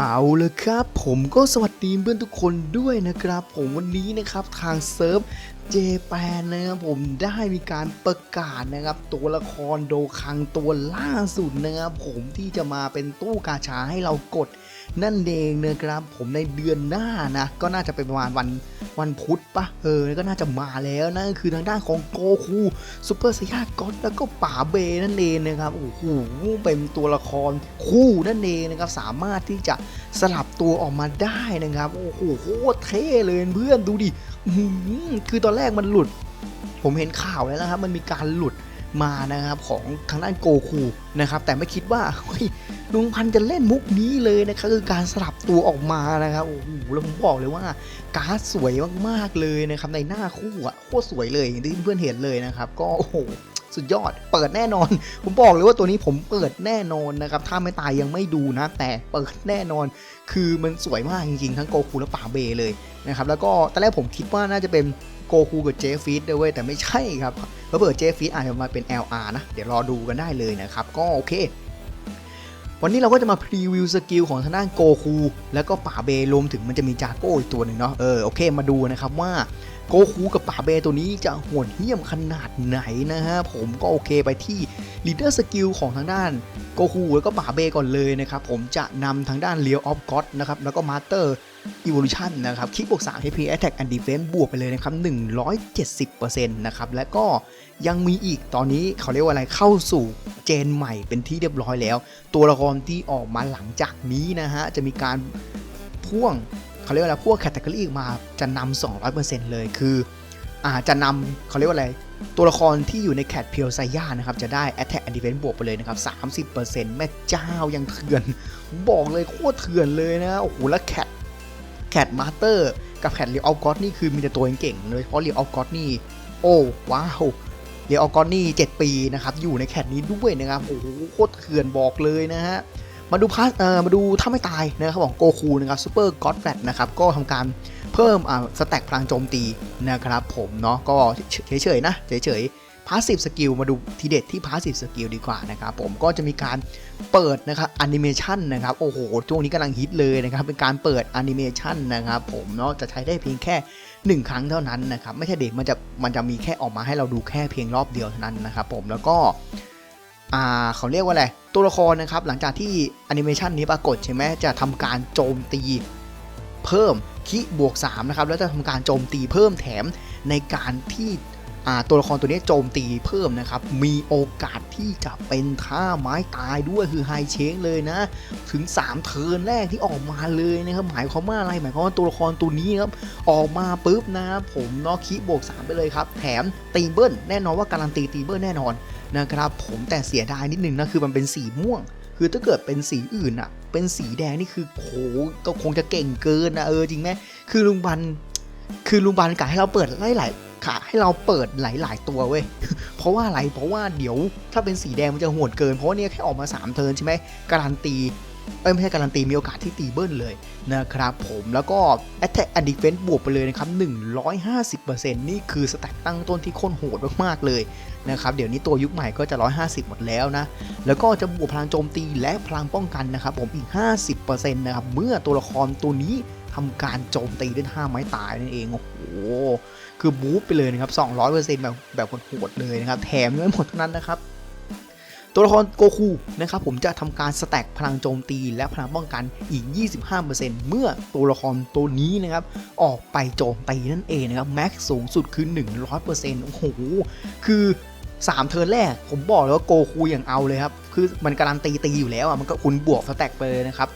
เอาเลยครับ ผมก็สวัสดีเพื่อนทุกคนด้วยนะครับ ผมวันนี้นะครับทางเซิร์ฟ เจแปนนะครับผมได้มีการประกาศนะครับตัวละครโดคังตัวล่าสุดนะครับผมที่จะมาเป็นตู้กาชาให้เรากด นั่นเองนะครับผมในเดือนหน้านะก็น่าจะเป็นประมาณวันวันพุธปะเออก็น่าจะมาแล้วนะคือทางด้านของโกคูซูเปอร์สยาก็อตแล้วก็ป่าเบนั่นเองนะครับโอ้โหเป็นตัวละครคู่นั่นเองนะครับสามารถที่จะสลับตัวออกมาได้นะครับโอ้โหโคตรเท่เลยเพื่อนดูดิคือตอนแรกมันหลุด ผมเห็นข่าวแล้วนะครับ มันมีการหลุดมานะครับของทางด้านโกคูนะครับ แต่ไม่คิดว่าเฮ้ยลุงพันจะเล่นมุกนี้เลยนะครับคือการสลับตัวออกมานะครับโอ้โหแล้วผมบอกเลยว่าการ์ดสวยมากๆเลยนะครับในหน้าคู่อะโคตรสวยเลยอย่างที่เพื่อนเห็นเลยนะครับ ก็โอ้โหสุดยอด เปิดแน่นอน ผมบอกเลยว่าตัวนี้ผมเปิดแน่นอนนะครับ ถ้าไม่ตายยังไม่ดูนะ แต่เปิดแน่นอน คือมันสวยมากจริงๆ ทั้งโกคูและป่าเบเลยนะครับ แล้วก็ตอนแรกผมคิดว่าน่าจะเป็น โกคูกับเจฟีดด้วยเวยแต่ไม่ใช่ครับเพราะเปิดเจฟีดอาจจะมาเป็น LR นะ เดี๋ยวรอดูกันได้เลยนะครับ ก็โอเค วันนี้เราก็จะมาพรีวิวสกิลของทางด้านโกคูแล้วก็ป่าเบรวมถึงมันจะมีจาโก้อีกตัวหนึ่งเนาะเออโอเคมาดูนะครับว่า โกคูกับป่าเบตัวนี้จะโหดเหี้ยมขนาดไหนนะฮะ ผมก็โอเคไปที่ลีดเดอร์สกิลของทางด้านโกคูแล้วก็ป่าเบก่อนเลยนะครับ ผมจะนำทางด้านเลียวออฟก็อดนะครับ แล้วก็มาสเตอร์ Evolution นะครับคิกบวก3 HP Attack and Defense บวกไปเลยนะครับ 170%นะครับและก็ยังมีอีกตอนนี้เขาเรียกว่าอะไรเข้าสู่เจนใหม่เป็นที่เรียบร้อยแล้ว ตัวละครที่ออกมาหลังจากนี้นะฮะ จะมีการพ่วง เขาเรียกว่าอะไรพ่วงแคตตากรีมาจะนำ200%เลยคืออ่าจะนำเขาเรียกว่าอะไร ตัวละครที่อยู่ในแคทเพียวไซย่านะครับ จะได้ Attack and Defense บวกไปเลยนะครับ 30%แม่เจ้ายังเถื่อน บอกเลยโคตรเถื่อนเลยนะ โอ้โห แล้วแคทแคทมาสเตอร์กับแคทเรียลออฟก็อดนี่คือมีแต่ตัวเก่งๆเลยเพราะเรียลออฟก็อดนี่ โอ้ ว้าวเดี๋ยวออกอนนี่ 7 ปีนะครับ อยู่ในแคทนี้ด้วยนะครับ โอ้โห โคตรเถื่อนบอกเลยนะฮะ มาดูพาสเอ่อมาดูถ้าไม่ตายนะครับของโกคูนะครับซูเปอร์ก็อดแฟลตนะครับก็ทำการเพิ่มอ่าสแต็กพลังโจมตีนะครับผมเนาะก็เฉยๆนะเฉยๆพาสซีฟสกิลมาดูทีเด็ดที่พาสซีฟสกิลดีกว่านะครับผมก็จะมีการเปิดนะครับแอนิเมชันนะครับโอ้โหช่วงนี้กำลังฮิตเลยนะครับเป็นการเปิดแอนิเมชันนะครับผมเนาะจะใช้ได้เพียงแค่หนึ่งครั้งเท่านั้นนะครับไม่ใช่เด็กมันจะมันจะมีแค่ออกมาให้เราดูแค่เพียงรอบเดียวเท่านั้นนะครับผมแล้วก็ อ่าเขาเรียกว่าอะไร ตัวละครนะครับ หลังจากที่แอนิเมชันนี้ปรากฏใช่ไหมจะทำการโจมตีเพิ่มคิบวก3นะครับ แล้วจะทำการโจมตีเพิ่มแถมในการที่ ตัวละครตัวนี้โจมตีเพิ่มนะครับ มีโอกาสที่จะเป็นท่าไม้ตายด้วยคือไฮเชงเลยนะ ถึง 3 เทิร์นแรกที่ออกมาเลยนะครับหมายความว่าอะไรหมายความว่าตัวละครตัวนี้ครับออกมาปุ๊บนะครับผมเนาะคีบวก 3 ไปเลยครับ แถมตีเบิ้ลแน่นอนว่าการันตีตีเบิ้ลแน่นอนนะครับผมแต่เสียดายนิดนึงนะคือมันเป็นสีม่วง คือถ้าเกิดเป็นสีอื่นอะเป็นสีแดงนี่คือโหก็คงจะเก่งเกินนะเออจริงไหมคือลุงบันคือลุงบันกะให้เราเปิดหลาย ๆค่ะให้เราเปิดหลาย ๆ ตัวเว้ย เพราะว่าอะไร เพราะว่าเดี๋ยวถ้าเป็นสีแดงมันจะโหดเกิน เพราะเนี่ยแค่ออกมา 3 เทิร์นใช่ไหมการันตีเอ้ยไม่ใช่การันตีมีโอกาสที่ตีเบิ้ลเลยนะครับผมแล้วก็ Attack and Defense บวกไปเลยนะครับ 150%นี่คือสแต็กตั้งต้นที่โค่นโหดมากๆเลยนะครับเดี๋ยวนี้ตัวยุคใหม่ก็จะ 150 หมดแล้วนะ แล้วก็จะบวกพลังโจมตีและพลังป้องกันนะครับผมอีก 50%นะครับเมื่อตัวละครตัวนี้ทำการโจมตีด้วยท่าไม้ตายนั่นเองโอ้โห คือบู๊ไปเลยนะครับ 200%แบบแบบโหดเลยนะครับ แถมยังไม่หมดเท่านั้นนะครับ ตัวละครโกคูนะครับผมจะทำการสแต็กพลังโจมตีและพลังป้องกันอีก 25%เมื่อตัวละครตัวนี้นะครับ ออกไปโจมตีนั่นเองนะครับ แม็กสูงสุดคือ 100%โอ้โห คือ3เทิร์นแรกผมบอกเลยว่าโกคูอย่างเอาเลยครับ คือมันการันตีตีอยู่แล้วอะมันก็คุณบวกสแต็กไปเลยนะครับ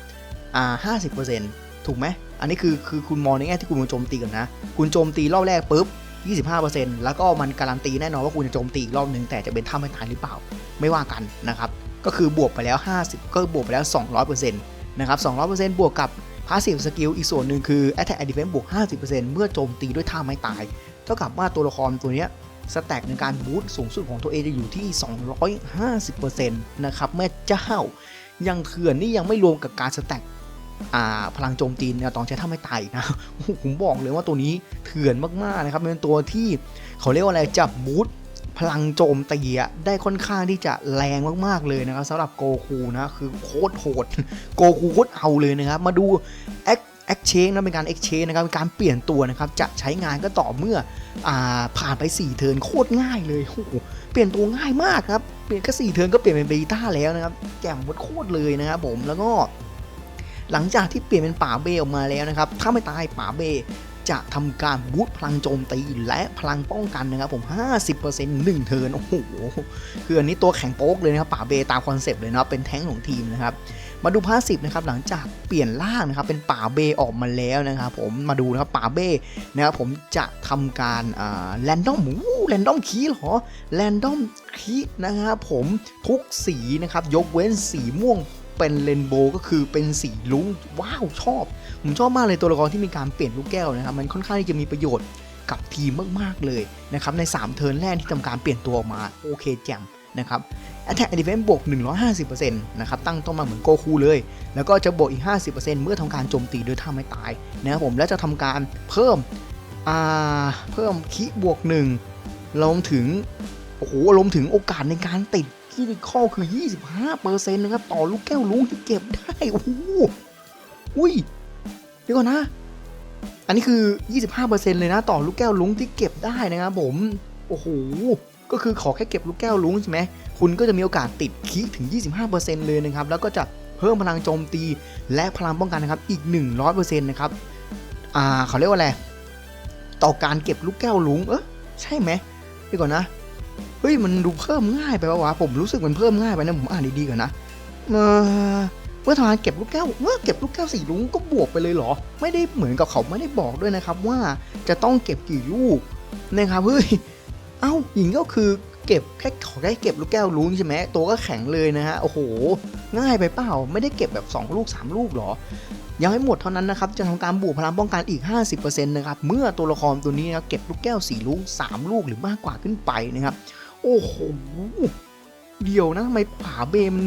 อ่า50%ถูกไหม อันนี้คือคือคุณมองในแง่ที่คุณโจมตีก่อนนะ คุณโจมตีรอบแรกปุ๊บ 25%แล้วก็มันการันตีแน่นอนว่าคุณจะโจมตีอีกรอบหนึ่งแต่จะเป็นท่าไม่ตายหรือเปล่า ไม่ว่ากันนะครับ ก็คือบวกไปแล้ว 50 ก็บวกไปแล้ว 200%นะครับ 200%บวกกับ passive skill อีกส่วนหนึ่งคือ attack and defense บวก 50%เมื่อโจมตีด้วยท่าไม่ตาย เท่ากับว่าตัวละครตัวนี้สแต็กในการบูสต์สูงสุดของตัวเองจะอยู่ที่ 250%นะครับแม่เจ้ายังเถื่อนนี่ยังไม่รวมกับการสแต็ก พลังโจมตีแนวตองใช้ท่าไม่ตายนะผมบอกเลยว่าตัวนี้เถื่อนมากๆนะครับเป็นตัวที่เขาเรียกว่าอะไรจับบูสต์พลังโจมตีได้ค่อนข้างที่จะแรงมากๆเลยนะครับสำหรับโกคูนะคือโคตรโหดโกคูโคตรเอาเลยนะครับ มาดูแอคแอคเชนนะเป็นการแอคเชนนะครับเป็นการเปลี่ยนตัวนะครับจะใช้งานก็ต่อเมื่ออ่าผ่านไป 4 เทิร์นโคตรง่ายเลยโอ้โหเปลี่ยนตัวง่ายมากครับเปลี่ยนแค่4เทิร์นก็เปลี่ยนเป็นเบต้าแล้วนะครับแจ่มโคตรเลยนะครับผมแล้วก็ หลังจากที่เปลี่ยนเป็นป่าเบออกมาแล้วนะครับ ถ้าไม่ตายป่าเบจะทำการบูตพลังโจมตีและพลังป้องกันนะครับผม 50% 1เทิร์นโอ้โห คืออันนี้ตัวแข็งโป๊กเลยนะครับป่าเบตามคอนเซปต์เลยนะเป็นแท้งของทีมนะครับ มาดูพาสซีฟนะครับหลังจากเปลี่ยนร่างนะครับเป็นป่าเบออกมาแล้วนะครับผมมาดูนะครับป่าเบนะครับผมจะทำการแรนดอมแรนดอมคีหรอแรนดอมคีนะครับผมทุกสีนะครับยกเว้นสีม่วง เป็นเรนโบว์ก็คือเป็นสีลุ้งว้าวชอบ ผมชอบมากเลยตัวละครที่มีการเปลี่ยนลูกแก้วนะครับมันค่อนข้างที่จะมีประโยชน์กับทีมมากๆเลยนะครับใน 3 เทิร์นแรกที่ทำการเปลี่ยนตัวออกมาโอเคแจ่มนะครับ Attack and Defense บวก 150%นะครับ ตั้งต้นมาเหมือนโกคูเลย แล้วก็จะบวกอีก 50%เมื่อทำการโจมตีโดยท่าไม่ตายนะครับผม และจะทำการเพิ่ม อ่า เพิ่มคิบวก1รวมถึง โอ้โหรวมถึงโอกาสในการติด ที่ข้อคือ 25%นะครับ ต่อลูกแก้วลุงที่เก็บได้ โอ้โหอุ้ย เดี๋ยวก่อนนะ อันนี้คือ 25%เลยนะ ต่อลูกแก้วลุงที่เก็บได้นะครับผม โอ้โห ก็คือขอแค่เก็บลูกแก้วลุงใช่ไหม คุณก็จะมีโอกาสติดคีถึง 25%เลยนะครับ แล้วก็จะเพิ่มพลังโจมตีและพลังป้องกันนะครับ อีก 100%นะครับ อ่าเขาเรียกว่าอะไร ต่อการเก็บลูกแก้วลุง เออใช่ไหมเดี๋ยวก่อนนะ เฮ้ยมันดูเพิ่มง่ายไปปะวะผมรู้สึกมันเพิ่มง่ายไปนะผมอ่านดีๆก่อนนะเออเมื่อทำงานเก็บลูกแก้วเมื่อเก็บลูกแก้วสีลุงก็บวกไปเลยเหรอ ไม่ได้เหมือนกับเขาไม่ได้บอกด้วยนะครับว่าจะต้องเก็บกี่ลูกนะครับเฮ้ยเอ้าหญิงก็คือ เก็บแค่ขอแค่เก็บลูกแก้วลุ้งใช่ไหมตัวก็แข็งเลยนะฮะโอ้โห ง่ายไปเปล่าไม่ได้เก็บแบบ 2 ลูก 3 ลูกหรอ ยังไม่หมดเท่านั้นนะครับจะทำการบวกพลังป้องกันอีก 50%นะครับเมื่อตัวละครตัวนี้นะเก็บลูกแก้วสีลูก 3 ลูกหรือมากกว่าขึ้นไปนะครับโอ้โหเดียวนะทำไมป่าเบมัน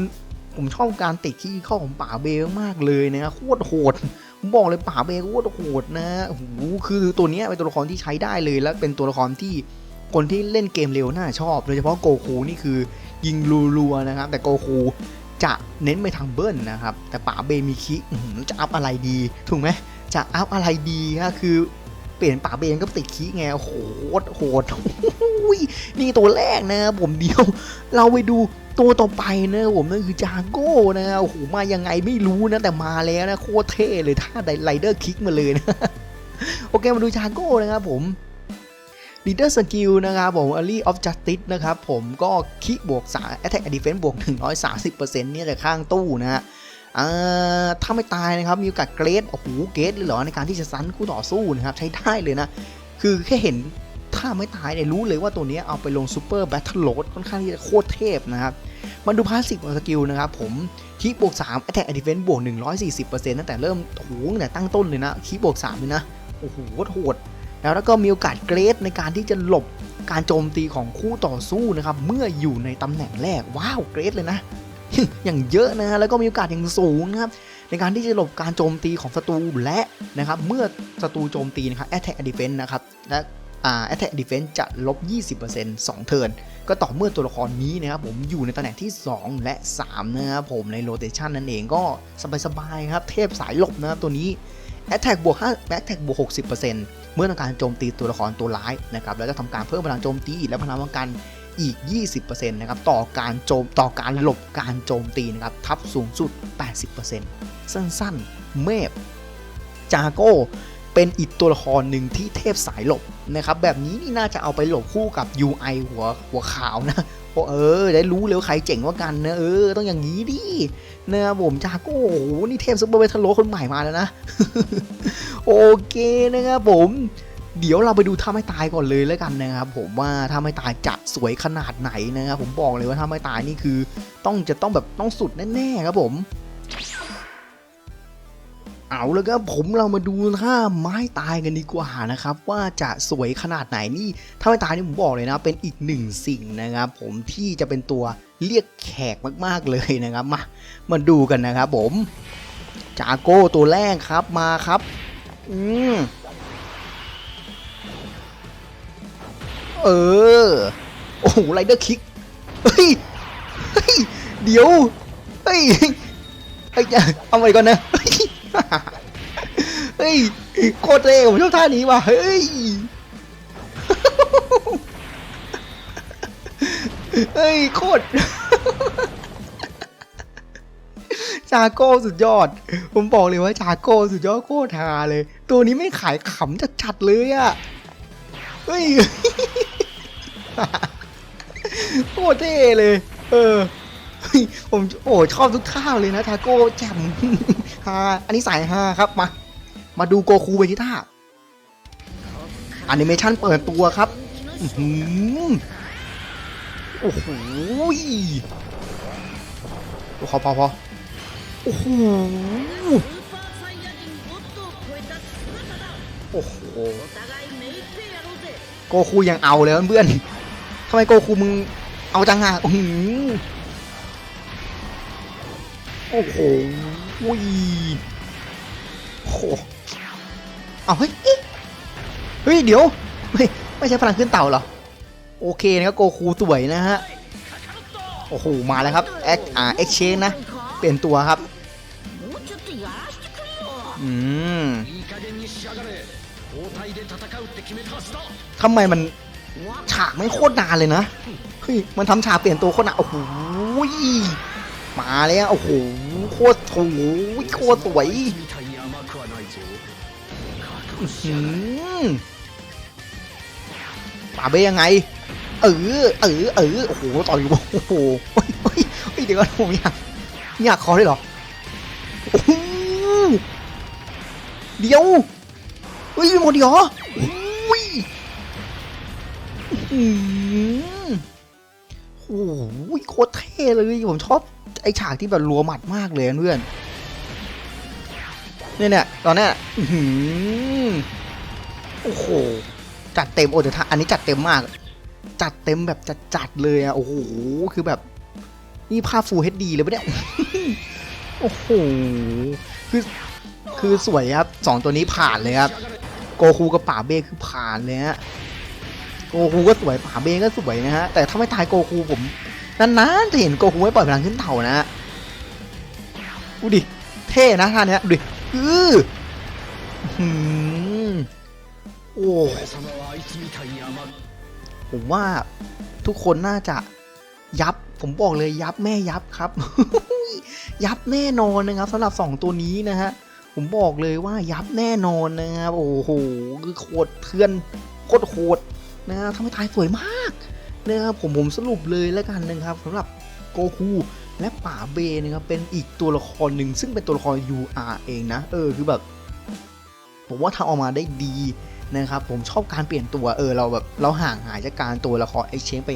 ผมชอบการติดที่ข้อของป่าเบมากเลยนะโคตรโหดผมบอกเลยป่าเบโคตรโหดนะโอ้โหคือตัวนี้เป็นตัวละครที่ใช้ได้เลยและเป็นตัวละครที่ คนที่เล่นเกมเร็วน่าชอบ โดยเฉพาะโกคูนี่คือยิงรัวๆนะครับ แต่โกคูจะเน้นไปทางเบิ้ลนะครับ แต่ป่าเบมีคิจะอัพอะไรดี ถูกไหมจะอัพอะไรดีฮะคือเปลี่ยนป่าเบก็ติดคิไงโอ้โหโหดอุ้ยนี่ตัวแรกนะผมเดียว เราไปดูตัวต่อไปนะผมนั่นคือจาโก้นะโอ้โหมายังไงไม่รู้นะ แต่มาแล้วนะโคตรเท่เลยท่าไดไลเดอร์คิกมาเลยนะ โอเคมาดูจาโก้นะครับผม Leader Skill นะครับผม Early of Justice นะครับผมก็คิบวก 3 Attack and Defense บวก 130%เนี่ยแต่ข้างตู้นะฮะถ้าไม่ตายนะครับ มีโอกาสเกรดโอ้โหเกรดเลยเหรอ ในการที่จะซันคู่ต่อสู้นะครับ ใช้ได้เลยนะ คือแค่เห็นถ้าไม่ตายเนี่ยรู้เลยว่าตัวนี้เอาไปลงซูเปอร์แบทเทิลโหลดค่อนข้างที่จะโคตรเทพนะครับมาดูพาสซีฟของสกิลนะครับผมคีบวก3 Attack and Defense บวก 140%ตั้งแต่เริ่มโอ้โหตั้งแต่ตั้งต้นเลยนะคีบวก3เลยนะ โอ้โหโหด แล้วแล้วก็มีโอกาสเกรดในการที่จะหลบการโจมตีของคู่ต่อสู้นะครับเมื่ออยู่ในตำแหน่งแรกว้าวเกรดเลยนะ อย่างเยอะนะฮะแล้วก็มีโอกาสอย่างสูงนะครับในการที่จะหลบการโจมตีของศัตรูและนะครับเมื่อศัตรูโจมตีนะครับ Attack and Defense นะครับและอ่า Attack and Defense จะลบ 20% 2 เทิร์นก็ต่อเมื่อตัวละครนี้นะครับผมอยู่ในตำแหน่งที่ 2 และ 3 นะครับผมในโรเตชันนั่นเองก็สบายๆครับเทพสายหลบนะครับตัวนี้ Attack บวก5 Attack บวก 60%เมื่อต้องการโจมตีตัวละครตัวร้ายนะครับแล้วจะทำการเพิ่มพลังโจมตีและพลังป้องกันอีก 20%นะครับ ต่อการโจม ต่อการหลบการโจมตีนะครับ ทับสูงสุด 80%สั้นๆ เมฟจาโก้เป็นอีกตัวละครหนึ่งที่เทพสายหลบนะครับ แบบนี้นี่น่าจะเอาไปหลบคู่กับ UI หัวหัวขาวนะ พราะเออได้รู้เลยว่าใครเจ๋งกว่ากันนะเออต้องอย่างนี้ดินะครับผมจากโอ้โหนี่เทพซุปเปอร์เวทโลคนใหม่มาแล้วนะโอเคนะครับผมเดี๋ยวเราไปดูท่าไม่ตายก่อนเลยแล้วกันนะครับผมว่าท่าไม่ตายจะสวยขนาดไหนนะครับผมบอกเลยว่าท่าไม่ตายนี่คือ ต้องจะต้องแบบต้องสุดแน่ๆครับผม เอาแล้วครับผมเรามาดูท่าไม้ตายกันดีกว่านะครับว่าจะสวยขนาดไหนนี่ถ้าไม่ตายนี่ผมบอกเลยนะ เป็นอีกหนึ่งสิ่งนะครับผมที่จะเป็นตัวเรียกแขกมากๆเลยนะครับมามาดูกันนะครับผมจาโก้ตัวแรกครับมาครับ อืมเออ โอ้โหไรเดอร์คิก เฮ้ย เฮ้ย เดี๋ยว เฮ้ยเฮ้เอาไปก่อนนะ เฮ้ยโคตรเท่ผมชอบท่านี้ว่ะเฮ้ยเฮ้ยโคตรชาโก้สุดยอด ผมบอกเลยว่าชาโก้สุดยอดโคตรฮาเลย ตัวนี้ไม่ขายขำจัดๆเลยอะเฮ้ยโคตรเท่เลย เออ ผมโอ้ชอบทุกท่าเลยนะทาโก้แจ่มฮาอันนี้สายฮาครับมา มาดูโกคูเวจิต้าอนิเมชันเปิดตัวครับโอ้โหพอพอพอโอ้โหโอ้โหโกคูยังเอาเลยเพื่อนทำไมโกคูมึงเอาจังอะอ โอ้โหอุ้ยโอ้เอาเฮ้ยเฮ้ย เดี๋ยว ไม่ไม่ใช่พลังขึ้นเต่าเหรอ โอเคนะครับโกคูสวยนะฮะ โอ้โห มาแล้วครับแอคอ่าเอ็กเชนนะ เปลี่ยนตัวครับ อืมทำไมมันฉากไม่โคตรนานเลยนะ เฮ้ย มันทำฉากเปลี่ยนตัวโคตรนาน โอ้โห มาแล้วโอ้โหโคตรถูโคตรสวยป่าเบ้ยังไง เออเออเออโอ้โหต่อยโอ้โหเฮ้ยเฮ้ยเดี๋ยวก่อนผมอยากอยากคอได้หรอเดียวเฮ้ยหมดเดี๋ยวอุ้ย โอ้โหโคตรเท่เลย ผมชอบไอฉากที่แบบรัวหมัดมากเลยเพื่อนเนี่ยเนี่ยตอนเนี้ยอื้อหือโอ้โห จัดเต็มโอ้แต่ถ้าอันนี้จัดเต็มมาก จัดเต็มแบบจัดจัดๆเลยอะโอ้โห คือแบบ นี่ภาพฟูลเฮดดีเลยปะเนี่ย โอ้โห คือ คือสวยครับสองตัวนี้ผ่านเลยครับ โกคูกับป่าเบ้คือผ่านเลยฮะ โกคูก็สวยป่าเบงก็สวยนะฮะ แต่ถ้าไม่ตายโกคูผมนานๆจะเห็นโกคูไม่ปล่อยพลังขึ้นเถ่านะอู้ดิ เท่นะท่านเนี้ยดูดิอือโอ้ผมว่าทุกคนน่าจะยับ ผมบอกเลยยับแม่ยับครับ ยับแน่นอนนะครับสำหรับ 2 ตัวนี้นะฮะ ผมบอกเลยว่ายับแน่นอนนะครับ โอ้โหคือโคตรเทือนโคตรโหด นะทำให้ตายสวยมากนะครับผมผมสรุปเลยแล้วกันนะครับสำหรับโกคูและป่าเบนะครับเป็นอีกตัวละครหนึ่งซึ่งเป็นตัวละคร UR เองนะ เออคือแบบ ผมว่าทำออกมาได้ดีนะครับ ผมชอบการเปลี่ยนตัวเออเราแบบเราห่างหายจากการตัวละครไอเชงไป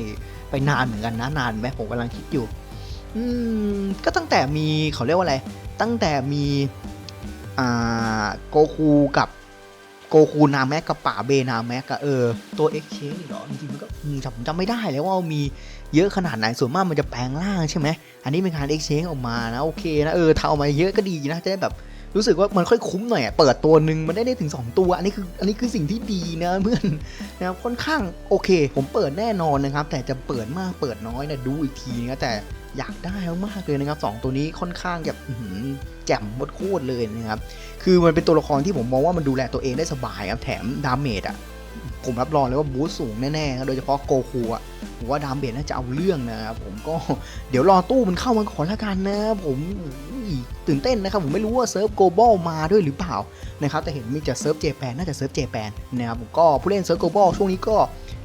ไปนานเหมือนกันนะนานไหมผมกำลังคิดอยู่ อืมก็ตั้งแต่มีเขาเรียกว่าอะไร ตั้งแต่มีอ่าโกคูกับ โกคูนาแม็กกับป่าเบนาแม็กอะเออตัวเอ็กเชนเหรอจริงๆมันก็อืมจำจำไม่ได้แล้วว่ามีเยอะขนาดไหนส่วนมากมันจะแปลงร่างใช่ไหมอันนี้เป็นการเอ็กเชนออกมานะโอเคนะเออถ้าเอามาเยอะก็ดีนะจะได้แบบรู้สึกว่ามันค่อยคุ้มหน่อยอะเปิดตัวหนึ่งมันได้ได้ถึง 2 ตัว อันนี้คืออันนี้คือสิ่งที่ดีนะเพื่อนนะครับค่อนข้างโอเค ผมเปิดแน่นอนนะครับ แต่จะเปิดมากเปิดน้อยนะดูอีกทีนะแต่ อยากได้มากเลยนะครับสองตัวนี้ค่อนข้างแบบแจ่มโคตรเลยนะครับ คือมันเป็นตัวละครที่ผมมองว่ามันดูแลตัวเองได้สบายครับแถมดาเมจอะผมรับรองเลยว่าบูสต์สูงแน่ๆครับโดยเฉพาะโกคูอะผมว่าดามเมจน่าจะเอาเรื่องนะครับผมก็เดี๋ยวรอตู้มันเข้ามาก่อนละกันนะผมตื่นเต้นนะครับ ผมไม่รู้ว่าเซิร์ฟโกลบอลมาด้วยหรือเปล่านะครับแต่เห็นมีจะเซิร์ฟเจแปนน่าจะเซิร์ฟเจแปนนะครับผมก็ผู้เล่นเซิร์ฟโกลบอลช่วงนี้ก็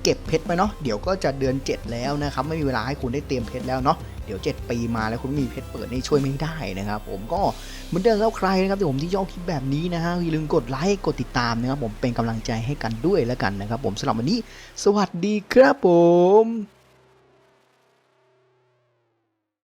เก็บเพชรไปเนาะเดี๋ยวก็จะเดือน 7 แล้วนะครับไม่มีเวลาให้คุณได้เตรียมเพชรแล้วเนาะเดี๋ยว 7 ปีมาแล้วคุณมีเพชรเปิดนี่ช่วยไม่ได้นะครับ ผมก็เหมือนเดิมแล้วใครนะครับที่ผมที่ย่อคลิปแบบนี้นะฮะอย่าลืมกดไลค์กดติดตามนะครับผมเป็นกำลังใจให้กันด้วยแล้วกันนะครับ ผมสำหรับวันนี้ สวัสดีครับผม